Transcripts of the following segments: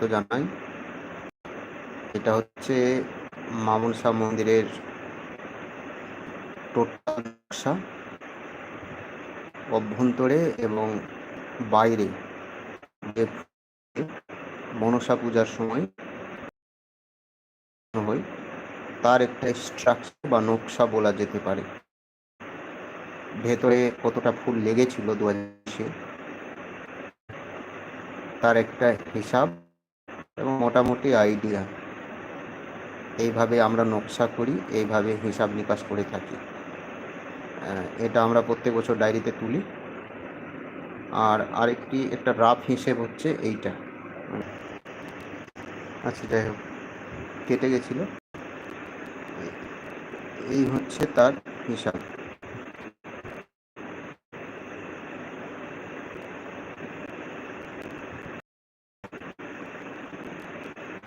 স্বাগত জানাই। এটা হচ্ছে মামনসা মন্দিরের টোটাল নকশা অভ্যন্তরে এবং বাইরে যে মনসা পূজার সময় হয়, তার একটা স্ট্রাকচার বা নকশা বলা যেতে পারে। ভেতরে কতটা ফুল লেগেছিল দু তার একটা হিসাব এবং মোটামুটি আইডিয়া এইভাবে আমরা নকশা করি, এইভাবে হিসাব নিকাশ করে থাকি। এটা আমরা প্রত্যেক বছর ডায়েরিতে তুলি। আর আরেকটি একটা রাফ হিসেব হচ্ছে এইটা। আচ্ছা যাই হোক, কেটে গেছিল। এই হচ্ছে তার হিসাব।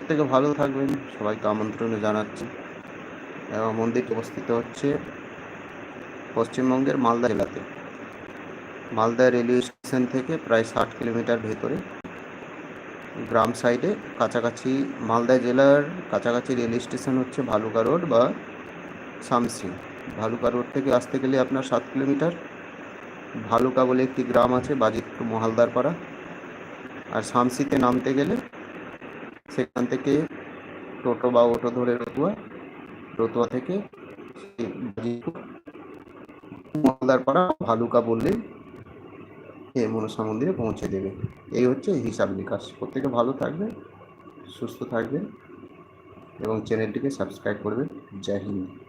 থেকে ভালো থাকবেন। সবাইকে আমন্ত্রণ জানাচ্ছি। এবং মন্দিরটি অবস্থিত হচ্ছে পশ্চিমবঙ্গের মালদা জেলাতে। মালদা রেলওয়ে স্টেশন থেকে প্রায় ষাট কিলোমিটার ভেতরে। গ্রাম সাইডে কাছাকাছি মালদা জেলার কাছাকাছি রেল স্টেশন হচ্ছে ভালুকা রোড বা শামসি ভালুকা রোড থেকে আসতে গেলে আপনার সাত কিলোমিটার। ভালুকা বলে একটি গ্রাম আছে বাজিতপুর মহালদার পাড়া আর শামসিতে নামতে গেলে সেখান থেকে টোটো বা অটো ধরে রতুয়া রতুয়া থেকে মালদার পাড়া ভালুকা বললে এই মনসা মন্দিরে পৌঁছে দেবে। এই হচ্ছে হিসাব নিকাশ। প্রত্যেকে ভালো থাকবে সুস্থ থাকবে এবং চ্যানেলটিকে সাবস্ক্রাইব করবেন। জয় হিন্দ।